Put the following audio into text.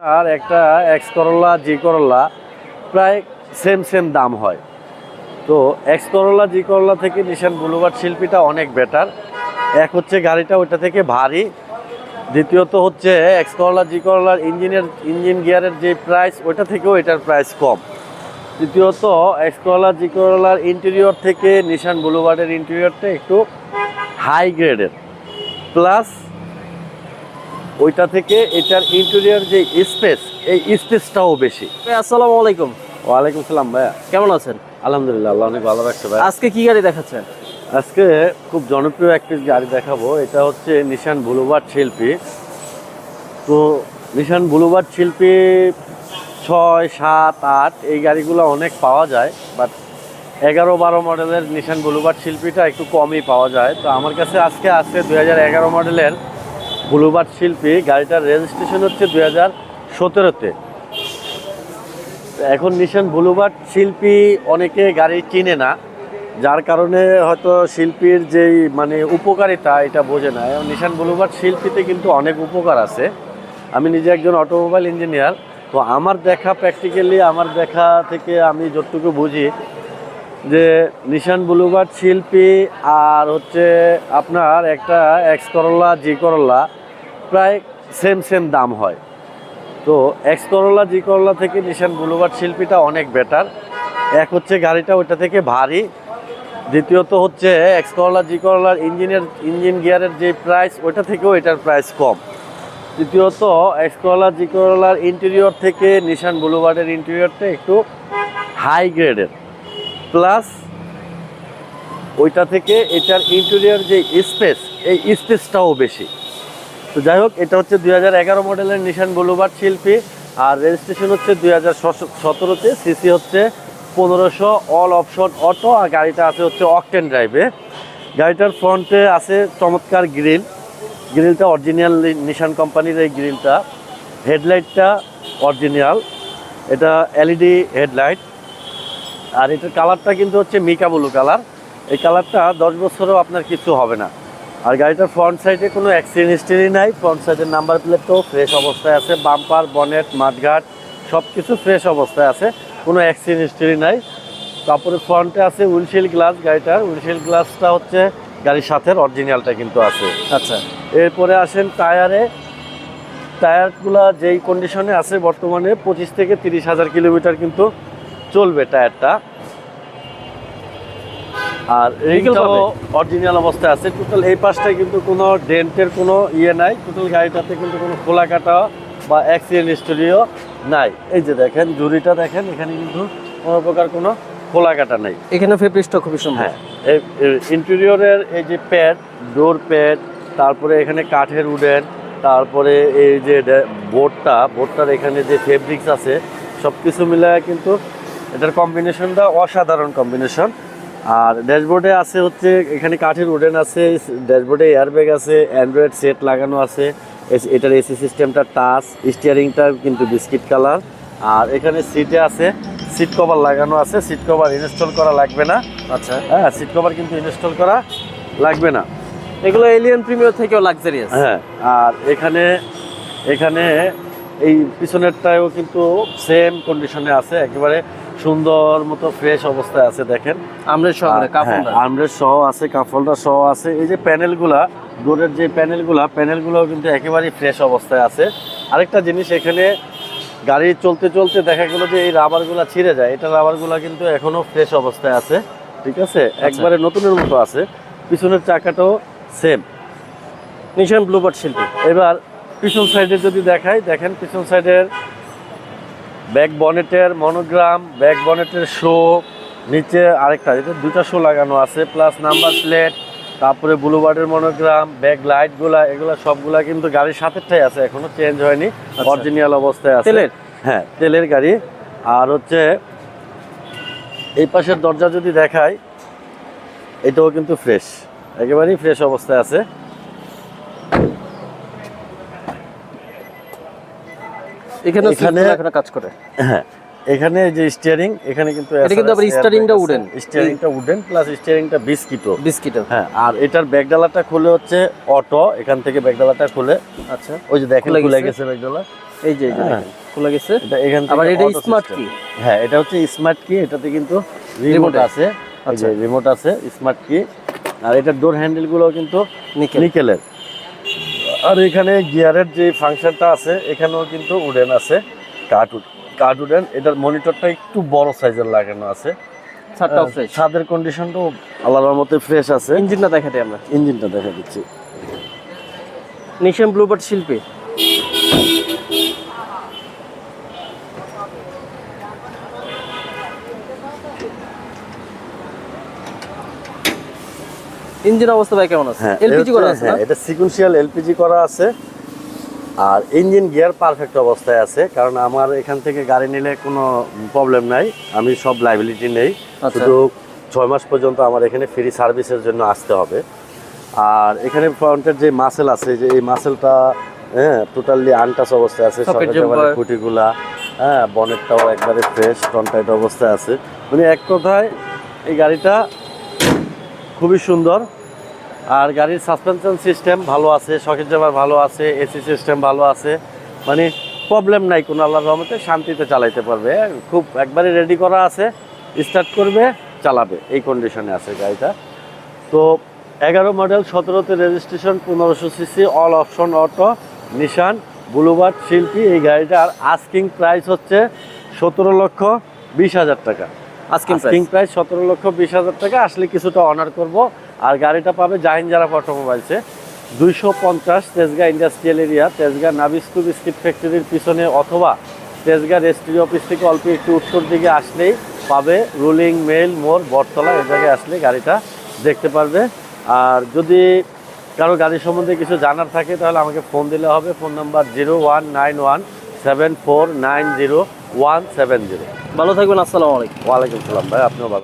আর একটা X Corolla জি করলা প্রায় সেম সেম দাম হয়। তো এক্স করলা জি করলা থেকে নিশান বুলুবার্ড শিল্পীটা অনেক বেটার এক হচ্ছে গাড়িটা ওইটা থেকে ভারী। দ্বিতীয়ত হচ্ছে এক্স করলা জি করলার ইঞ্জিনের, ইঞ্জিন গিয়ারের যে প্রাইস ওইটা থেকেও এটার প্রাইস কম। তৃতীয়ত এক্স করলা জি করলার ইন্টেরিয়র থেকে নিশান বুলুবার্ডের ইন্টেরিয়রটা একটু হাই গ্রেডের প্লাস ওইটা থেকে এটার ইন্টেরিয়ার যে স্পেস এই স্পেসটাও বেশি। আসসালামু আলাইকুম। ওয়ালাইকুম সালাম ভাইয়া। কেমন আছেন? আলহামদুলিল্লাহ আল্লাহ অনেক ভালো রাখছে ভাই আজকে কি গাড়ি দেখাচ্ছেন? আজকে খুব জনপ্রিয় একটি গাড়ি দেখাবো এটা হচ্ছে নিশান বুলুবার্ড শিল্পী। তো নিশান বুলুবার্ড শিল্পী ছয় সাত আট এই গাড়িগুলো অনেক পাওয়া যায় বাট এগারো বারো মডেলের নিশান বুলুবার্ড শিল্পীটা একটু কমই পাওয়া যায়। তো আমার কাছে আজকে আছে দু হাজার এগারো মডেলের বুলুবার্ড শিল্পী গাড়িটার রেজিস্ট্রেশন হচ্ছে দুই হাজার সতেরোতে। এখন নিশান বুলুবার্ড শিল্পী অনেকে গাড়ি চিনে না, যার কারণে হয়তো শিল্পীর যেই মানে উপকারিতা এটা বোঝে না। নিশান বুলুবার্ড শিল্পীতে কিন্তু অনেক উপকার আছে। আমি নিজে একজন অটোমোবাইল ইঞ্জিনিয়ার, তো আমার দেখা প্র্যাকটিক্যালি আমার দেখা থেকে আমি যতটুকু বুঝি যে নিশান বুলুবার্ড শিল্পী আর হচ্ছে আপনার একটা এক্স করলা জি করলা প্রায় সেম সেম দাম হয়। তো এক্স করলা জি করলা থেকে নিশান বুলুবার্ড শিল্পীটা অনেক বেটার এক হচ্ছে গাড়িটা ওইটা থেকে ভারী। দ্বিতীয়ত হচ্ছে এক্স করলা জি করলার ইঞ্জিনের, ইঞ্জিন গিয়ারের যে প্রাইস ওইটা থেকেও এটার প্রাইস কম। তৃতীয়ত এক্স করলা জি করলার ইন্টেরিয়র থেকে নিশান বুলুবার্ডের ইন্টেরিয়রটা একটু হাই গ্রেডের প্লাস ওইটা থেকে এটার ইন্টেরিয়র যে স্পেস এই স্পেসটাও বেশি। তো যাই হোক, এটা হচ্ছে দুই হাজার এগারো মডেলের নিশান বুলুবার্ড শিল্পী, আর রেজিস্ট্রেশন হচ্ছে দুই হাজার সতেরোতে সিসি হচ্ছে পনেরোশো অল অপশন অটো আর গাড়িটা আছে হচ্ছে অকটেন ড্রাইভে গাড়িটার ফ্রন্টে আছে চমৎকার গ্রিল গ্রিলটা অরিজিনাল নিশান কোম্পানির এই গ্রিলটা হেডলাইটটা অরিজিনাল এটা এলইডি হেডলাইট আর এটার কালারটা কিন্তু হচ্ছে মিকা ব্লু কালার এই কালারটা দশ বছরও আপনার কিছু হবে না। আর গাড়িটার ফ্রন্ট সাইডে কোনো অ্যাক্সিডেন্ট হিস্ট্রি নাই। ফ্রন্ট সাইডের নাম্বার প্লেটও ফ্রেশ অবস্থায় আছে। বাম্পার বনেট মাঠঘাট সব কিছু ফ্রেশ অবস্থায় আছে। কোনো অ্যাক্সিডেন্ট হিস্ট্রি নাই। তারপরে ফ্রন্টে আছে উইলশিল গ্লাস গাড়িটার। উইলশিল গ্লাসটা হচ্ছে গাড়ির সাথে অরিজিনালটা কিন্তু আছে। আচ্ছা। এরপরে আসেন টায়ারে টায়ারগুলো যেই কন্ডিশনে আছে বর্তমানে পঁচিশ থেকে তিরিশ হাজার কিলোমিটার কিন্তু চলবে টায়ারটা আর রিংটাও অরিজিনাল অবস্থায় আছে। টোটাল এই পাশটায় কিন্তু কোনো ডেন্টের কোনো ইয়ে নাই। টোটাল গাড়িটাতে কিন্তু কোনো খোলা কাটা বা অ্যাক্সিডেন্ট হিস্টোরিও নাই। এই যে দেখেন জুরিটা দেখেন এখানে কিন্তু কোনো প্রকার কোনো খোলা কাটা নাই। এখানে ফেব্রিক্সটা খুবই সুন্দর। হ্যাঁ এই ইন্টেরিয়রের এই যে প্যাড ডোর প্যাড তারপরে এখানে কাঠের উডেন তারপরে এই যে বোর্ডটা বোর্ডটার এখানে যে ফেব্রিক্স আছে সব কিছু মিলায় কিন্তু এটার কম্বিনেশনটা অসাধারণ কম্বিনেশন আর ড্যাশবোর্ডে আছে হচ্ছে এখানে কাঠের উডেন আছে ড্যাশবোর্ডে এয়ারব্যাগ আছে অ্যান্ড্রয়েড সেট লাগানো আছে এটার এসি সিস্টেমটা টাচ স্টিয়ারিংটা কিন্তু বিস্কিট কালার আর এখানে সিটে আছে সিট কভার লাগানো আছে সিট কভার ইনস্টল করা লাগবে না। আচ্ছা। হ্যাঁ সিট কভার কিন্তু ইনস্টল করা লাগবে না। এগুলো এলিয়ান প্রিমিয়ার থেকেও লাক্সারিয়াস হ্যাঁ আর এখানে এখানে এই পিছনেরটাও কিন্তু সেম কন্ডিশনে আছে একেবারে সুন্দর মতো ফ্রেশ অবস্থায় আছে দেখেন। আমরা সহকারে কাপড় আর্মরেস্ট সহ আছে কাফলটা সহ আছে। এই যে প্যানেলগুলা ডোরের যে প্যানেলগুলা প্যানেলগুলোও কিন্তু একেবারেই ফ্রেশ অবস্থায় আছে। আরেকটা জিনিস এখানে গাড়ি চলতে চলতে দেখা গেল যে এই রাবারগুলা ছিঁড়ে যায়। এটা রাবারগুলা কিন্তু এখনও ফ্রেশ অবস্থায় আছে ঠিক আছে? একবারে নতুনের মতো আছে। পিছনের চাকাটাও সেম নিশান ব্লুবার্ড শিল্পী। এবার পিছন সাইডে যদি দেখাই দেখেন পিছন সাইডের ব্যাক বনেটের মনোগ্রাম ব্যাক বনেটের শো নিচে আরেকটা যেটা দুটা শো লাগানো আছে প্লাস নাম্বার প্লেট তারপরে ব্লুবার্ডের মনোগ্রাম ব্যাক লাইটগুলা এগুলা সবগুলা কিন্তু গাড়ির সাথেরটাই আছে এখনও চেঞ্জ হয়নি অরিজিনাল অবস্থায় আছে। তেলের? হ্যাঁ তেলের গাড়ি। আর হচ্ছে এই পাশের দরজা যদি দেখাই এটাও কিন্তু ফ্রেশ একেবারেই ফ্রেশ অবস্থায় আছে। এখানে এখানে- এখানে কাজ করে। হ্যাঁ এখানে যে স্টিয়ারিং এখানে কিন্তু এটা কিন্তু আবার steering টা wooden। স্টিয়ারিংটা উডেন প্লাস স্টিয়ারিংটা বিস্কিটও বিস্কিটও হ্যাঁ আর এটার ব্যাগডালাটা খুলে হচ্ছে অটো এখান থেকে ব্যাগডালাটা খুলে। আচ্ছা। ওই যে দেখেন খুলে গেছে। ব্যাগডালা। এই যে হ্যাঁ। খুলে গেছে। এটা এখান থেকে আবার এটা system। key? হ্যাঁ এটা হচ্ছে স্মার্ট কি এটাতে কিন্তু রিমোট আছে। যে আচ্ছা। রিমোট আছে স্মার্ট কি আর এটার ডোর হ্যান্ডেলগুলো কিন্তু নিকেল নিকেলের আর এখানে গিয়ারের যে ফাংশনটা আছে এখানেও কিন্তু উডেন আছে কাঠ কাঠ উডেন। এটার মনিটরটা একটু বড় সাইজের লাগানো আছে। ছাদের কন্ডিশনটাও আল্লাহর মতে ফ্রেশ আছে। ইঞ্জিনটা দেখা দিই আমরা। ইঞ্জিনটা দেখা দিচ্ছি। নিশান ব্লুবার্ড শিল্পী। ইঞ্জিন অবস্থা ভাই কেমন আছে? হ্যাঁ এলপিজি করা আছে হ্যাঁ এটা সিকুয়েন্সিয়াল এলপিজি করা আছে। আর ইঞ্জিন গিয়ার পারফেক্ট অবস্থায় আছে কারণ আমার এখান থেকে গাড়ি নিলে কোনো প্রবলেম নাই। আমি সব লাইবিলিটি নেই। আচ্ছা। শুধু ছয় মাস পর্যন্ত আমার এখানে ফ্রি সার্ভিসের জন্য আসতে হবে। আর এখানে ফ্রন্টের যে মাসেল আছে যে এই মাসেলটা হ্যাঁ টোটালি আনটাচ অবস্থায় আছে। খুঁটিগুলা হ্যাঁ বনেটটাও একবারে ফ্রেশ ফ্রন্টাইট অবস্থায় আছে। মানে এক কথায় এই গাড়িটা খুবই সুন্দর। আর গাড়ির সাসপেনশন সিস্টেম ভালো আছে শকেট জামার ভালো আছে এসি সিস্টেম ভালো আছে। মানে প্রবলেম নাই কোনো আল্লাহর রহমতে শান্তিতে চালাইতে পারবে। খুব একবারে রেডি করা আছে স্টার্ট করবে চালাবে। এই কন্ডিশনে আছে গাড়িটা। তো এগারো মডেল সতেরোতে রেজিস্ট্রেশন পনেরোশো CC all option auto Nissan Bluebird শিল্পী এই গাড়িটার আস্কিং প্রাইস হচ্ছে সতেরো লক্ষ বিশ হাজার টাকা। আজকে আস্কিং প্রাইস সতেরো লক্ষ বিশ হাজার টাকা আসলে কিছুটা অনার করব। আর গাড়িটা পাবে জাহিন জারাফ অটোমোবাইলসে। দুইশো পঞ্চাশ Tejgaon industrial area Tejgaon Nabisco biscuit ফ্যাক্টরির পিছনে অথবা তেজগা রেস্ট্রি অফিস থেকে অল্প একটু উত্তর দিকে আসলেই পাবে রুলিং মেল মোড় বটতলা এ জায়গায় আসলে গাড়িটা দেখতে পারবে। আর যদি কারও গাড়ি সম্বন্ধে কিছু জানার থাকে তাহলে আমাকে ফোন দিলে হবে phone number zero one nine one seven four nine zero one seven zero. ভালো থাকবেন আসসালামু আলাইকুম। ওয়ালাইকুম সালাম ভাই আপনিও ভালো